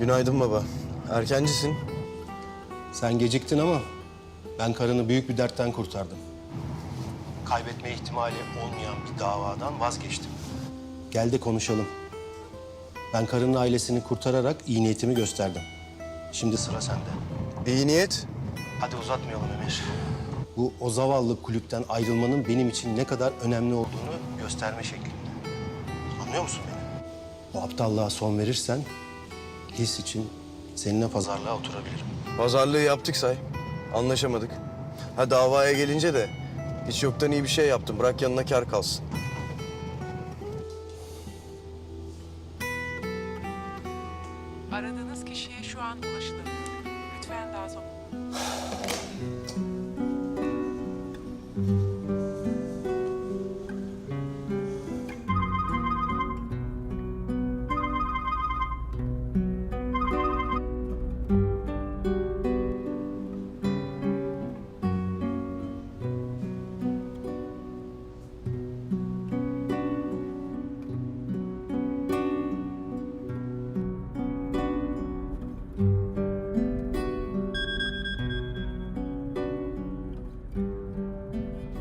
Günaydın baba. Erkencisin. Sen geciktin ama ben karını büyük bir dertten kurtardım. Kaybetme ihtimali olmayan bir davadan vazgeçtim. Gel de konuşalım. Ben karının ailesini kurtararak iyi niyetimi gösterdim. Şimdi sıra sende. İyi niyet. Hadi uzatmayalım Emir. Bu o zavallı kulüpten ayrılmanın benim için ne kadar önemli olduğunu gösterme şeklinde. Anlıyor musun beni? Bu aptallığa son verirsen his için seninle pazarlığa oturabilirim. Pazarlığı yaptık say. Anlaşamadık. Ha davaya gelince de hiç yoktan iyi bir şey yaptım. Bırak yanına kar kalsın. Aradığınız kişiye şu an ulaşılamıyor. Lütfen daha sonra.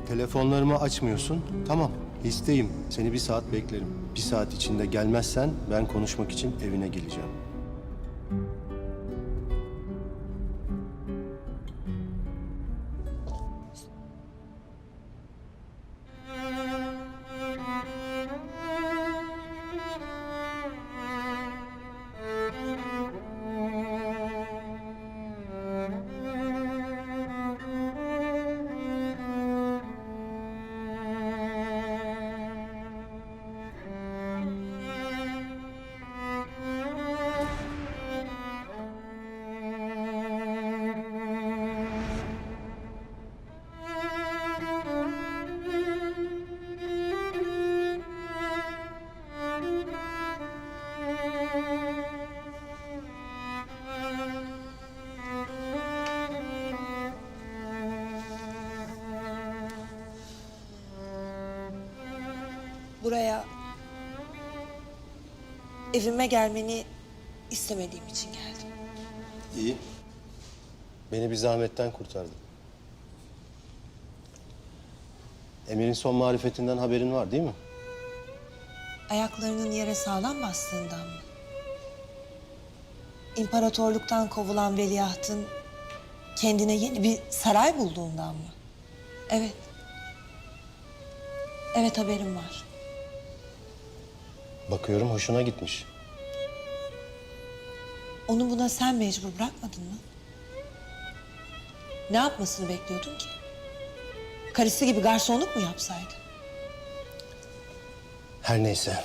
Telefonlarımı açmıyorsun. Tamam, isteyim. Seni bir saat beklerim. Bir saat içinde gelmezsen ben konuşmak için evine geleceğim. Buraya evime gelmeni istemediğim için geldim. İyi. Beni bir zahmetten kurtardın. Emir'in son marifetinden haberin var değil mi? Ayaklarının yere sağlam bastığından mı? İmparatorluktan kovulan veliahtın kendine yeni bir saray bulduğundan mı? Evet. Evet haberim var. Bakıyorum hoşuna gitmiş. Onu buna sen mecbur bırakmadın mı? Ne yapmasını bekliyordun ki? Karısı gibi garsonluk mu yapsaydı? Her neyse.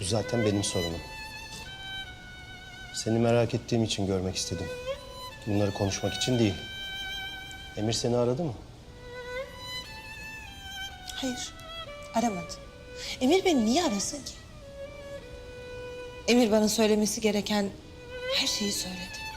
Bu zaten benim sorunum. Seni merak ettiğim için görmek istedim. Bunları konuşmak için değil. Emir seni aradı mı? Hayır, aramadı. Emir beni niye arasın ki? Emir bana söylemesi gereken her şeyi söyledi.